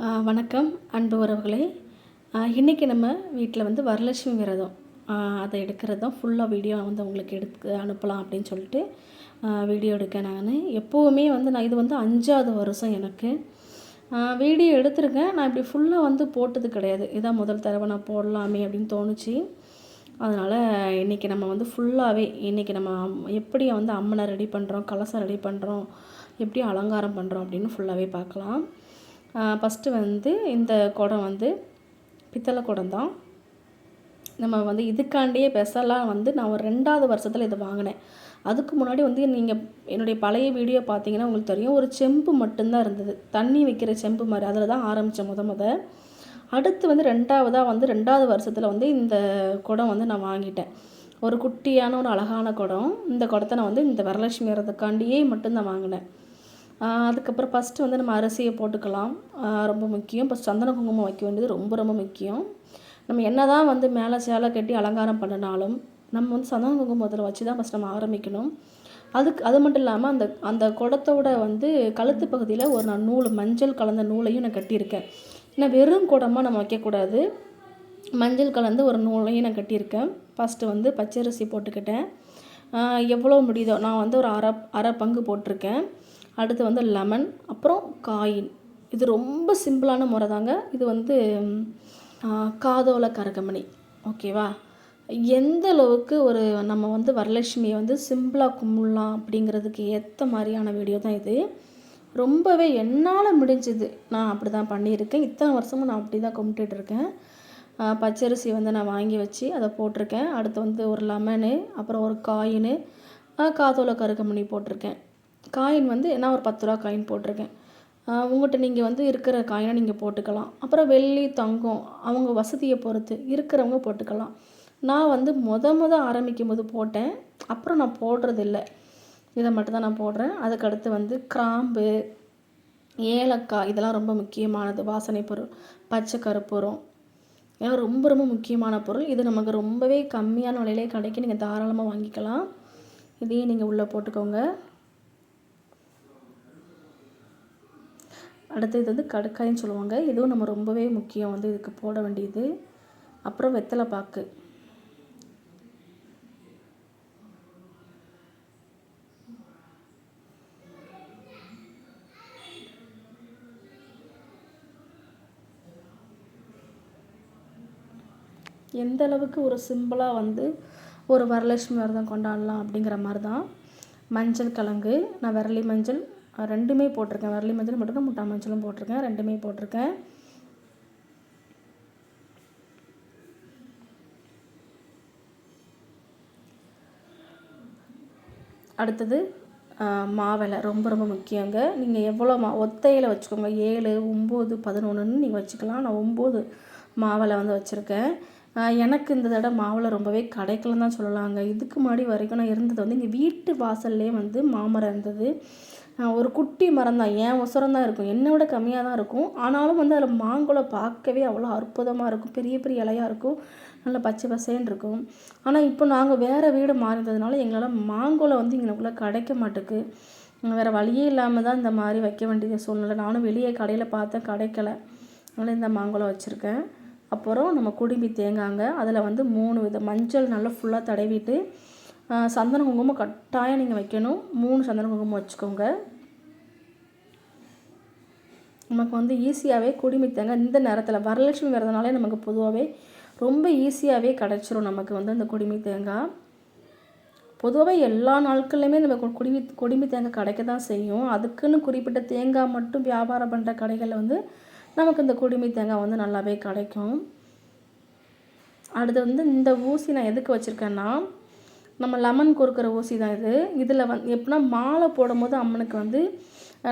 வணக்கம் அன்பு உறவுகளே. இன்றைக்கி நம்ம வீட்டில் வந்து வரலட்சுமி விரதம். அதை எடுக்கிறது தான் ஃபுல்லாக வீடியோ வந்து உங்களுக்கு எடுத்து அனுப்பலாம் அப்படின்னு சொல்லிட்டு வீடியோ எடுக்க நான். எப்போவுமே வந்து நான் இது வந்து அஞ்சாவது வருஷம் எனக்கு. வீடியோ எடுத்திருக்கேன். நான் இப்படி ஃபுல்லாக வந்து போட்டது கிடையாது. இதான் முதல் தடவை நான் போடலாமே அப்படின்னு தோணுச்சு. அதனால் இன்றைக்கி நம்ம வந்து ஃபுல்லாகவே இன்றைக்கி நம்ம அம்- எப்படி வந்து அம்மனை ரெடி பண்ணுறோம் கலசம் ரெடி பண்ணுறோம் எப்படி அலங்காரம் பண்ணுறோம் அப்படின்னு ஃபுல்லாகவே பார்க்கலாம். ஃபஸ்ட்டு வந்து இந்த குடம் வந்து பித்தளை குடம் தான். நம்ம வந்து இதுக்காண்டியே ஸ்பெஷலாக வந்து நான் ஒரு ரெண்டாவது வருஷத்தில் இதை வாங்கினேன். அதுக்கு முன்னாடி வந்து நீங்கள் என்னுடைய பழைய வீடியோ பார்த்தீங்கன்னா உங்களுக்கு தெரியும். ஒரு செம்பு மட்டும்தான் இருந்தது. தண்ணி வைக்கிற செம்பு மாதிரி. அதில் தான் ஆரம்பித்தேன் முத முத. அடுத்து வந்து ரெண்டாவதாக வந்து ரெண்டாவது வருஷத்தில் வந்து இந்த குடம் வந்து நான் வாங்கிட்டேன். ஒரு குட்டியான ஒரு அழகான குடம். இந்த குடத்தை நான் வந்து இந்த வரலட்சுமி வரதுக்காண்டியே மட்டும்தான் வாங்கினேன். அதுக்கப்புறம் ஃபஸ்ட்டு வந்து நம்ம அரிசியை போட்டுக்கலாம். ரொம்ப முக்கியம். இப்போ சந்தன குங்குமம் வைக்க வேண்டியது ரொம்ப ரொம்ப முக்கியம். நம்ம என்ன தான் வந்து மேலே சேலை கட்டி அலங்காரம் பண்ணினாலும் நம்ம வந்து சந்தன குங்குமத்தில் வச்சு தான் ஃபஸ்ட் நம்ம ஆரம்பிக்கணும். அதுக்கு அது மட்டும் இல்லாமல் அந்த அந்த குடத்தோட வந்து கழுத்து பகுதியில் ஒரு நான் நூல் மஞ்சள் கலந்த நூலையும் நான் கட்டியிருக்கேன். ஏன்னா வெறும் குடமாக நம்ம வைக்கக்கூடாது. மஞ்சள் கலந்து ஒரு நூலையும் நான் கட்டியிருக்கேன். ஃபஸ்ட்டு வந்து பச்சரிசி போட்டுக்கிட்டேன். எவ்வளோ முடியுதோ நான் வந்து ஒரு அரை அரை பங்கு போட்டிருக்கேன். அடுத்து வந்து லெமன் அப்புறம் காயின். இது ரொம்ப சிம்பிளான முறை தாங்க. இது வந்து காதோல கரகமணி. ஓகேவா? எந்த அளவுக்கு ஒரு நம்ம வந்து வரலட்சுமியை வந்து சிம்பிளாக கும்பிடலாம் அப்படிங்கிறதுக்கு ஏற்ற மாதிரியான வீடியோ தான் இது. ரொம்பவே என்னால் முடிஞ்சது. நான் அப்படி தான் பண்ணியிருக்கேன். இத்தனை வருஷமும் நான் அப்படி தான் கும்பிட்டுட்டு இருக்கேன். பச்சரிசி வந்து நான் வாங்கி வச்சு அதை போட்டிருக்கேன். அடுத்து வந்து ஒரு லெமனு அப்புறம் ஒரு காயின் காதோல கருகமணி போட்டிருக்கேன். காயின் வந்து நான் ஒரு பத்து ரூபா காயின் போட்டிருக்கேன். உங்கள்கிட்ட நீங்கள் வந்து இருக்கிற காயினை நீங்கள் போட்டுக்கலாம். அப்புறம் வெள்ளி தங்கம் அவங்க வசதியை பொறுத்து இருக்கிறவங்க போட்டுக்கலாம். நான் வந்து முத முத ஆரம்பிக்கும் போது போட்டேன். அப்புறம் நான் போடுறது இல்லை இதை மட்டும் தான் நான் போடுறேன். அதுக்கடுத்து வந்து கிராம்பு ஏலக்காய் இதெல்லாம் ரொம்ப முக்கியமானது. வாசனை பொருள் பச்சை கருப்பூரம் ஏன்னா ரொம்ப ரொம்ப முக்கியமான பொருள். இது நமக்கு ரொம்பவே கம்மியான விலையிலே கிடைக்கும். நீங்கள் தாராளமாக வாங்கிக்கலாம். இதையும் நீங்கள் உள்ளே போட்டுக்கோங்க. அடுத்து இது வந்து கடுக்காயின்னு சொல்லுவாங்க. இதுவும் நம்ம ரொம்பவே முக்கியம் வந்து இதுக்கு போட வேண்டியது. அப்புறம் வெத்தலை பாக்கு. எந்த அளவுக்கு ஒரு சிம்பிளாக வந்து ஒரு வரலட்சுமி விரதம் கொண்டாடலாம் அப்படிங்கிற மாதிரி தான் மஞ்சள் கிழங்கு நான் விரலி மஞ்சள் ரெண்டுமே போட்டிருக்கேன். வரலி மஞ்சள் மட்டும் முட்டா மஞ்சளும் போட்டிருக்கேன். ரெண்டுமே போட்டிருக்கேன். அடுத்தது ஆஹ், மாவிலை. ரொம்ப ரொம்ப முக்கியங்க. நீங்கள் எவ்வளோ மா ஒத்தையில் வச்சுக்கோங்க. ஏழு ஒம்பது பதினொன்றுன்னு நீங்கள் வச்சுக்கலாம். நான் ஒம்பது மாவிலை வந்து வச்சுருக்கேன். எனக்கு இந்த தடவை மாவில் ரொம்பவே கிடைக்கலன்னு தான் சொல்லலாங்க. இதுக்கு முன்னாடி வரைக்கும் நான் இருந்தது வந்து எங்கள் வீட்டு வாசல்லே வந்து மாமரம் இருந்தது. ஒரு குட்டி மரம் தான். ஏன் உசரம் தான் இருக்கும். என்னை விட கம்மியாக தான் இருக்கும். ஆனாலும் வந்து அதில் மாங்குளம் பார்க்கவே அவ்வளோ அற்புதமாக இருக்கும். பெரிய பெரிய இலையாக இருக்கும். நல்லா பச்சை பசேன்னு இருக்கும். ஆனால் இப்போ நாங்கள் வேறு வீடு மாறினதுனால எங்களால் மாங்குளம் வந்து எங்களுக்குள்ளே கிடைக்க மாட்டேக்கு. வேறு வழியே இல்லாமல் தான் இந்த மாதிரி வைக்க வேண்டிய சூழ்நிலை. நானும் வெளியே கடையில் பார்த்தேன். கிடைக்கல. அதனால் இந்த மாங்குளம் வச்சுருக்கேன். அப்புறம் நம்ம குடும்பி தேங்காங்க அதில் வந்து மூணு வித மஞ்சள் நல்லா ஃபுல்லாக தடவிட்டு சந்தன குங்குமம் கட்டாயம் நீங்கள் வைக்கணும். மூணு சந்தன குங்குமம் வச்சுக்கோங்க. நமக்கு வந்து ஈஸியாகவே குடிமி தேங்காய் இந்த நேரத்தில் வரலட்சுமி வரதுனாலே நமக்கு பொதுவாகவே ரொம்ப ஈஸியாகவே கிடச்சிரும் நமக்கு வந்து அந்த குடிமி தேங்காய் பொதுவாகவே எல்லா நாட்கள்லையுமே நம்ம குடிமி குடிமி தேங்காய் கிடைக்க தான் செய்யும். அதுக்குன்னு குறிப்பிட்ட தேங்காய் மட்டும் வியாபாரம் பண்ணுற கடைகளில் வந்து நமக்கு இந்த குடுமி தேங்காய் வந்து நல்லாவே கிடைக்கும். அடுத்து வந்து இந்த ஊசி நான் எதுக்கு வச்சுருக்கேன்னா நம்ம லெமன் கொடுக்குற ஊசி தான் இது. இதில் வந்து எப்படின்னா மாலை போடும்போது அம்மனுக்கு வந்து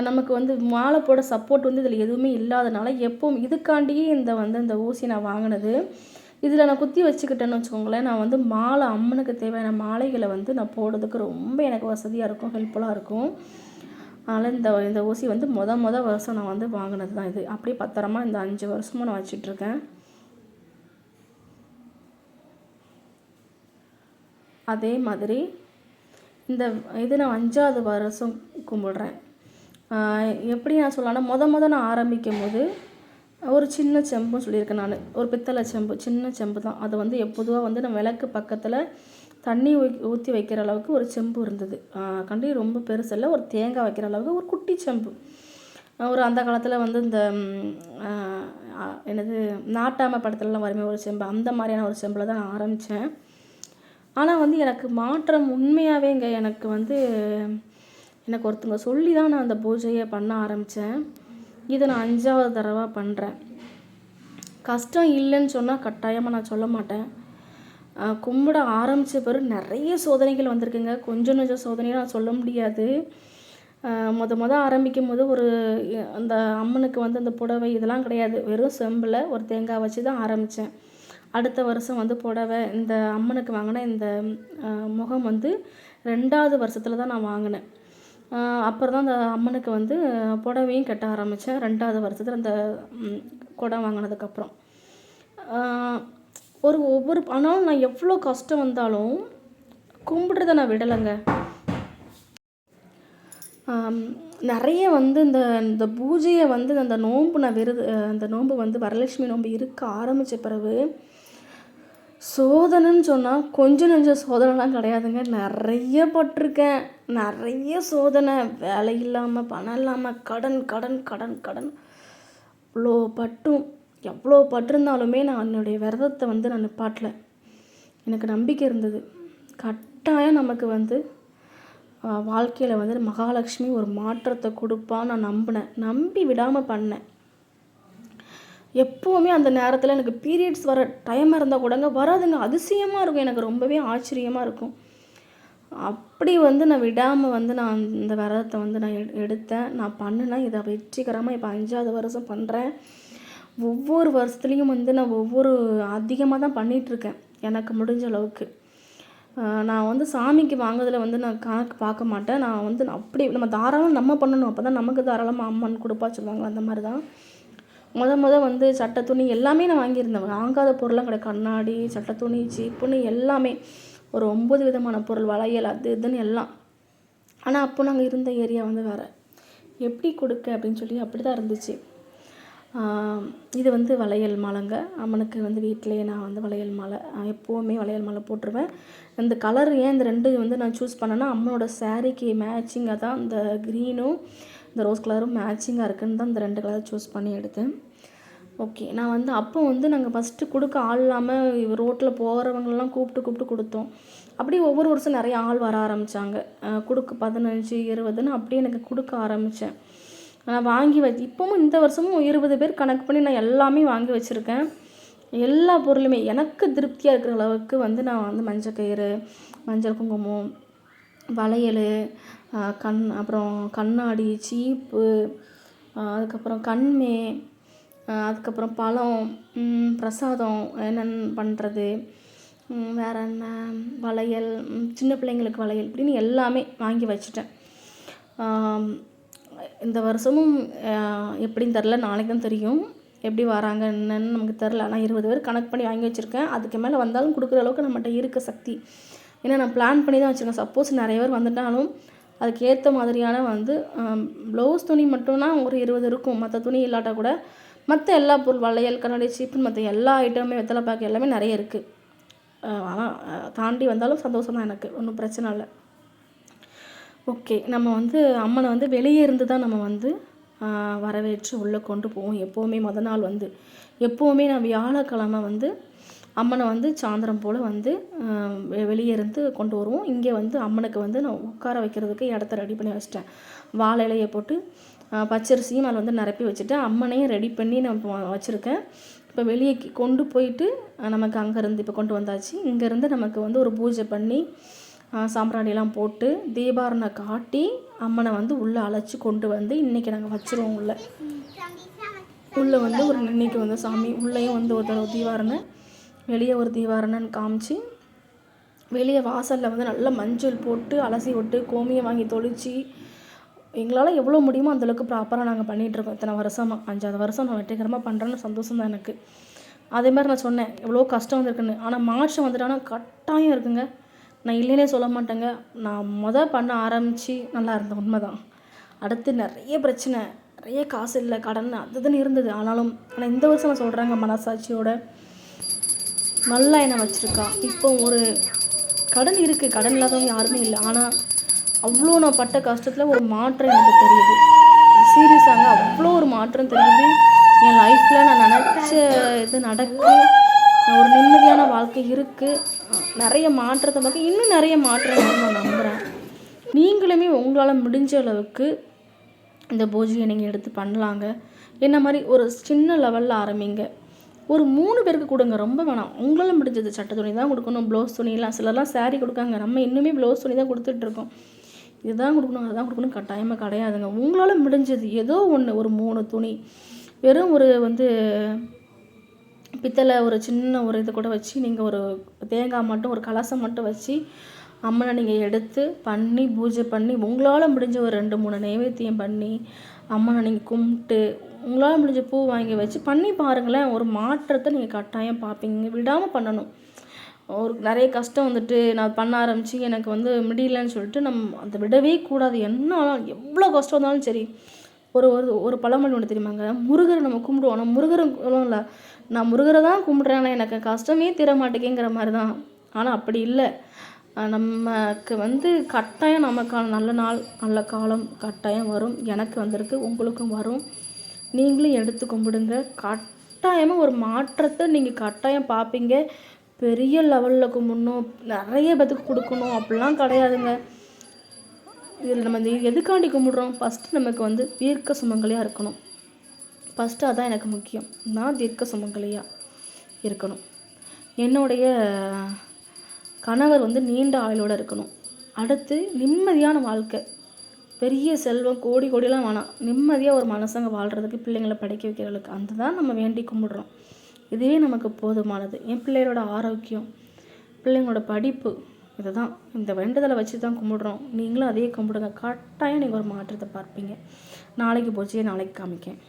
நமக்கு வந்து மாலை போட சப்போர்ட் வந்து இதில் எதுவுமே இல்லாதனால எப்பவும் இதுக்காண்டியே இந்த வந்து இந்த ஊசி நான் வாங்கினது. இதில் நான் குத்தி வச்சுக்கிட்டேன்னு வச்சுக்கோங்களேன் நான் வந்து மாலை அம்மனுக்கு தேவையான மாலைகளை வந்து நான் போடுறதுக்கு ரொம்ப எனக்கு வசதியாக இருக்கும் ஹெல்ப்ஃபுல்லாக இருக்கும். அதனால் இந்த இந்த ஊசி வந்து மொத மொத வருஷம் நான் வந்து வாங்கினது தான் இது. அப்படியே பத்திரமா இந்த அஞ்சு வருஷமும் நான் வச்சிட்ருக்கேன். அதே மாதிரி இந்த இது நான் அஞ்சாவது வருஷம் கும்பிடுறேன். எப்படி நான் சொல்லலாம்னா முத மொதல் நான் ஆரம்பிக்கும் போது ஒரு சின்ன செம்புன்னு சொல்லியிருக்கேன் நான். ஒரு பித்தளை செம்பு சின்ன செம்பு தான் அது வந்து எப்போதுவாக வந்து நம்ம விளக்கு பக்கத்தில் தண்ணி ஊற்றி வைக்கிற அளவுக்கு ஒரு செம்பு இருந்தது. கண்டி ரொம்ப பெருசில்ல ஒரு தேங்காய் வைக்கிற அளவுக்கு ஒரு குட்டி செம்பு. ஒரு அந்த காலத்தில் வந்து இந்த என்னது நாட்டாம படத்துலலாம் வருமே ஒரு செம்பு அந்த மாதிரியான ஒரு செம்பில் தான் நான் ஆரம்பித்தேன் ஆனால் வந்து எனக்கு மாற்றம் உண்மையாகவேங்க எனக்கு வந்து எனக்கு ஒருத்தவங்க சொல்லி தான் நான் அந்த பூஜையை பண்ண ஆரம்பித்தேன் இதை நான் அஞ்சாவது தடவை பண்ணுறேன் கஷ்டம் இல்லைன்னு சொன்னால் கட்டாயமாக நான் சொல்ல மாட்டேன். கும்பிட ஆரம்பித்த பிறகு நிறைய சோதனைகள் வந்திருக்குங்க. கொஞ்சம் கொஞ்சம் சோதனையும் நான் சொல்ல முடியாது. மொத மொதல் ஆரம்பிக்கும் போது ஒரு அந்த அம்மனுக்கு வந்து அந்த புடவை இதெல்லாம் கிடையாது. வெறும் செம்பில் ஒரு தேங்காய் வச்சு தான் ஆரம்பித்தேன் அடுத்த வருஷம் வந்து புடவை இந்த அம்மனுக்கு வாங்கின இந்த முகம் வந்து ரெண்டாவது வருஷத்தில் தான் நான் வாங்கினேன். அப்புறம் தான் அந்த அம்மனுக்கு வந்து புடவையும் கட்ட ஆரம்பித்தேன் ரெண்டாவது வருஷத்தில் அந்த குடம் வாங்கினதுக்கப்புறம் ஒரு ஒவ்வொரு ஆனாலும் நான் எவ்வளோ கஷ்டம் வந்தாலும் கும்பிட்றத நான் விடலைங்க. நிறைய வந்து இந்த இந்த பூஜையை வந்து அந்த நோன்பு நான் விருது அந்த நோன்பு வந்து வரலட்சுமி நோன்பு இருக்க ஆரம்பித்த பிறகு சோதனைன்னு சொன்னால் கொஞ்சம் நெஞ்சம் சோதனைலாம் கிடையாதுங்க. நிறைய பட்டிருக்கேன். நிறைய சோதனை. வேலை இல்லாமல் பணம் இல்லாமல் கடன் கடன் கடன் கடன். இவ்வளோ பட்டும். எவ்வளோ பட்டிருந்தாலுமே நான் என்னுடைய விரதத்தை வந்து நான் நிப்பாட்டல. எனக்கு நம்பிக்கை இருந்தது. கட்டாயம் நமக்கு வந்து வாழ்க்கையில் வந்து மகாலட்சுமி ஒரு மாற்றத்தை கொடுப்பான்னு நான் நம்பினேன். நம்பி விடாமல் பண்ணேன். எப்போவுமே அந்த நேரத்தில் எனக்கு பீரியட்ஸ் வர டைம் இருந்தால் கூடங்க வராதுங்க. அதிசயமாக இருக்கும். எனக்கு ரொம்பவே ஆச்சரியமாக இருக்கும். அப்படி வந்து நான் விடாமல் வந்து நான் இந்த விரதத்தை வந்து நான் எடுத்தேன். நான் பண்ணினேன். இதை வெற்றிகரமாக இப்போ அஞ்சாவது வருஷம் பண்ணுறேன் ஒவ்வொரு வருஷத்துலேயும் வந்து நான் ஒவ்வொரு அதிகமாக தான் பண்ணிகிட்ருக்கேன் எனக்கு முடிஞ்ச அளவுக்கு. நான் வந்து சாமிக்கு வாங்குறதுல வந்து நான் கணக்கு பார்க்க மாட்டேன். நான் வந்து அப்படி நம்ம தாராளம் நம்ம பண்ணணும். அப்போ தான் நமக்கு தாராளமாக அம்மன் கொடுப்பா சொல்லுவாங்க அந்த மாதிரி தான். முத முத வந்து சட்டை துணி எல்லாமே நான் வாங்கியிருந்தேன். வாங்காத பொருளாக கிடையாது. கண்ணாடி சட்டை துணி சீப்புன்னு எல்லாமே. ஒரு ஒம்பது விதமான பொருள் வளையல் அது இதுன்னு எல்லாம். ஆனால் அப்போ நாங்கள் இருந்த ஏரியா வந்து வேறு. எப்படி கொடுக்க அப்படின்னு சொல்லி அப்படி தான் இருந்துச்சு. இது வந்து வளையல் மாலைங்க. அம்மனுக்கு வந்து வீட்டிலேயே நான் வந்து வளையல் மாலை எப்போவுமே வளையல் மாலை போட்டுருவேன். இந்த கலர் ஏன் இந்த ரெண்டு வந்து நான் சூஸ் பண்ணேன்னா அம்மனோட சாரீக்கு மேட்சிங்காக தான் இந்த க்ரீனும் இந்த ரோஸ் கலரும் மேட்சிங்காக இருக்குன்னு தான் இந்த ரெண்டு கலர் சூஸ் பண்ணி எடுத்தேன். ஓகே நான் வந்து அப்போ வந்து நாங்கள் ஃபஸ்ட்டு கொடுக்க ஆள் இல்லாமல் ரோட்டில் போகிறவங்களெல்லாம் கூப்பிட்டு கூப்பிட்டு கொடுத்தோம். அப்படியே ஒவ்வொரு வருஷம் நிறைய ஆள் வர ஆரம்பித்தாங்க கொடுக்க பதினஞ்சு இருபதுன்னு அப்படியே எனக்கு கொடுக்க ஆரம்பித்தேன் நான் வாங்கி வச்சு இப்போவும் இந்த வருஷமும் இருபது பேர் கணக்கு பண்ணி நான் எல்லாமே வாங்கி வச்சுருக்கேன். எல்லா பொருளுமே எனக்கு திருப்தியாக இருக்கிற அளவுக்கு வந்து நான் வந்து மஞ்சள் கயிறு மஞ்சள் குங்குமம் வளையல் கண் அப்புறம் கண்ணாடி சீப்பு அதுக்கப்புறம் கண்மே அதுக்கப்புறம் பழம் பிரசாதம் என்னென்ன பண்ணுறது வேறு என்ன வளையல் சின்ன பிள்ளைங்களுக்கு வளையல் இப்படின்னு எல்லாமே வாங்கி வச்சுட்டேன். இந்த வருஷமும் எப்படின்னு தெரில நாளைக்கு தான் தெரியும். எப்படி வராங்க என்னன்னு நமக்கு தெரில ஆனால் இருபது பேர் கணக்கு பண்ணி வாங்கி வச்சுருக்கேன். அதுக்கு மேலே வந்தாலும் கொடுக்குற அளவுக்கு நம்மகிட்ட இருக்க சக்தி. ஏன்னா நான் பிளான் பண்ணி தான் வச்சுருக்கேன். சப்போஸ் நிறைய பேர் வந்துட்டாலும் அதுக்கு ஏற்ற மாதிரியான வந்து ப்ளவுஸ் துணி மட்டும்னா ஒரு இருபது இருக்கும். மற்ற துணி இல்லாட்டா கூட மற்ற எல்லா பொருள் வளையல் கண்ணாடி சீப்புன்னு மற்ற எல்லா ஐட்டமுமே வெத்தலை பாக்கு எல்லாமே நிறைய இருக்குது ஆனால் தாண்டி வந்தாலும் சந்தோஷம் தான் எனக்கு. ஒன்றும் பிரச்சனை இல்லை. ஓகே நம்ம வந்து அம்மனை வந்து வெளியே இருந்து தான் நம்ம வந்து வரவேற்று உள்ளே கொண்டு போவோம். எப்போவுமே மொதல் நாள் வந்து எப்போவுமே நான் வியாழக்கிழமை வந்து அம்மனை வந்து சாயந்தரம் போல் வந்து வெளியே இருந்து கொண்டு வருவோம். இங்கே வந்து அம்மனுக்கு வந்து நான் உட்கார வைக்கிறதுக்கு இடத்த ரெடி பண்ணி வச்சிட்டேன். வாழை இலையை போட்டு பச்சரிசியும் அதில் வந்து நிரப்பி வச்சுட்டேன். அம்மனையும் ரெடி பண்ணி நான் வச்சுருக்கேன். இப்போ வெளியே கொண்டு போயிட்டு நமக்கு அங்கேருந்து இப்போ கொண்டு வந்தாச்சு. இங்கேருந்து நமக்கு வந்து ஒரு பூஜை பண்ணி சாம்பிராணிலாம் போட்டு தீபாரணை காட்டி அம்மனை வந்து உள்ளே அழைச்சி கொண்டு வந்து இன்றைக்கி நாங்கள் வச்சுருவோம் உள்ளே. உள்ளே வந்து ஒரு இன்னைக்கு வந்து சாமி உள்ளேயும் வந்து ஒரு தீபாரணை வெளியே ஒரு தீபாரணன்னு காமிச்சு வெளியே வாசலில் வந்து நல்லா மஞ்சள் போட்டு அலசி விட்டு கோமியை வாங்கி தொளிச்சு எங்களால் எவ்வளோ முடியுமோ அந்தளவுக்கு ப்ராப்பராக நாங்கள் பண்ணிகிட்ருக்கோம் இத்தனை வருஷமாக அஞ்சாவது வருஷம் நான் வெற்றிகரமாக பண்ணுறேன்னு சந்தோஷம் தான் எனக்கு. அதே மாதிரி நான் சொன்னேன் எவ்வளோ கஷ்டம் வந்திருக்குன்னு. ஆனால் மாற்றம் வந்துட்டானா கட்டாயம் இருக்குங்க. நான் இல்லைன்னே சொல்ல மாட்டேங்க. நான் மொதல் பண்ண ஆரம்பித்து நல்லா இருந்தேன் உண்மை தான் அடுத்து நிறைய பிரச்சனை நிறைய காசு இல்லை கடன் அது இதுன்னு இருந்தது. ஆனாலும் ஆனால் இந்த வருஷம் நான் சொல்கிறாங்க மனசாட்சியோட. நல்லா என்னை வச்சுருக்கா. இப்போ ஒரு கடன் இருக்குது கடன் இல்லாதவங்க யாருமே இல்லை. ஆனால் அவ்வளோ நான் பட்ட கஷ்டத்தில் ஒரு மாற்றம் எனக்கு தெரியுது. சீரியஸாக அவ்வளோ ஒரு மாற்றம் தெரியுது. என் லைஃப்பில் நான் நினச்ச இது நடக்கும். ஒரு நிம்மதியான வாழ்க்கை இருக்குது நிறைய மாற்றத்தை பார்க்க இன்னும் நிறைய மாற்றம் நான் நம்புகிறேன் நீங்களுமே உங்களால் முடிஞ்ச அளவுக்கு இந்த பூஜையை நீங்கள் எடுத்து பண்ணலாங்க. என்ன மாதிரி ஒரு சின்ன லெவலில் ஆரம்பிங்க. ஒரு மூணு பேருக்கு கொடுங்க ரொம்ப வேணாம். உங்களால் முடிஞ்சது சட்டை துணி தான் கொடுக்கணும் ப்ளவுஸ் துணியெல்லாம் சிலர்லாம் சேரீ கொடுக்காங்க. நம்ம இன்னுமே ப்ளவுஸ் துணி தான் கொடுத்துட்ருக்கோம் இதுதான் கொடுக்கணும் அதுதான் கொடுக்கணும் கட்டாயமாக கிடையாதுங்க. உங்களால் முடிஞ்சது ஏதோ ஒன்று ஒரு மூணு துணி. வெறும் ஒரு வந்து பித்தளை ஒரு சின்ன ஒரு இது கூட வச்சு நீங்கள் ஒரு தேங்காய் மட்டும் ஒரு கலசம் மட்டும் வச்சு அம்மனை நீங்கள் எடுத்து பண்ணி பூஜை பண்ணி உங்களால் முடிஞ்ச ஒரு ரெண்டு மூணு நைவேத்தியம் பண்ணி அம்மனை நீங்கள் கும்பிட்டு உங்களால் முடிஞ்ச பூ வாங்கி வச்சு பண்ணி பாருங்களேன். ஒரு மாற்றத்தை நீங்கள் கட்டாயம் பார்ப்பீங்க விடாமல் பண்ணணும். ஒரு நிறைய கஷ்டம் வந்துட்டு நான் பண்ண ஆரம்பித்து எனக்கு வந்து முடியலன்னு சொல்லிட்டு நம்ம அதை விடவே கூடாது. என்ன எவ்வளோ கஷ்டம் இருந்தாலும் சரி ஒரு ஒரு ஒரு பழமொழி ஒன்று தெரியுமாங்க? முருகரை நம்ம கும்பிடுவோம். ஆனால் முருகரை இல்லை. நான் முருகரை தான் கும்பிட்றேன் ஆனால் எனக்கு கஷ்டமே தீர மாட்டேங்கிற மாதிரி தான் ஆனால் அப்படி இல்லை. நமக்கு வந்து கட்டாயம் நமக்கான நல்ல நாள் நல்ல காலம் கட்டாயம் வரும். எனக்கு வந்திருக்கு உங்களுக்கும் வரும். நீங்களும் எடுத்து கும்பிடுங்க. கட்டாயமாக ஒரு மாற்றத்தை நீங்கள் கட்டாயம் பார்ப்பீங்க பெரிய லெவலில் கும்பிடணும். நிறைய பேத்துக்கு கொடுக்கணும். அப்படிலாம் கிடையாதுங்க. இதில் நம்ம இந்த எதுக்காண்டி கும்பிடுறோம்? ஃபஸ்ட்டு நமக்கு வந்து தீர்க்க சுமங்கலியாக இருக்கணும். ஃபஸ்ட்டு அதான் எனக்கு முக்கியம். நான் தீர்க்க சுமங்கலியாக இருக்கணும். என்னுடைய கணவர் வந்து நீண்ட ஆயுளோட இருக்கணும். அடுத்து நிம்மதியான வாழ்க்கை. பெரிய செல்வம் கோடி கோடிலாம் வேணாம். நிம்மதியாக ஒரு மனசங்க வாழ்கிறதுக்கு பிள்ளைங்களை படிக்க வைக்கிறவங்களுக்கு அந்த தான் நம்ம வேண்டி கும்பிடுறோம். இதுவே நமக்கு போதுமானது. என் பிள்ளைகளோட ஆரோக்கியம் பிள்ளைங்களோட படிப்பு இதுதான். இந்த வேண்டுதலை வச்சு தான் கும்பிடுறோம். நீங்களும் அதையே கும்பிடுங்க. கட்டாயம் நீங்கள் ஒரு மாற்றத்தை பார்ப்பீங்க. நாளைக்கு போச்சு நாளைக்கு காமிக்கேன்.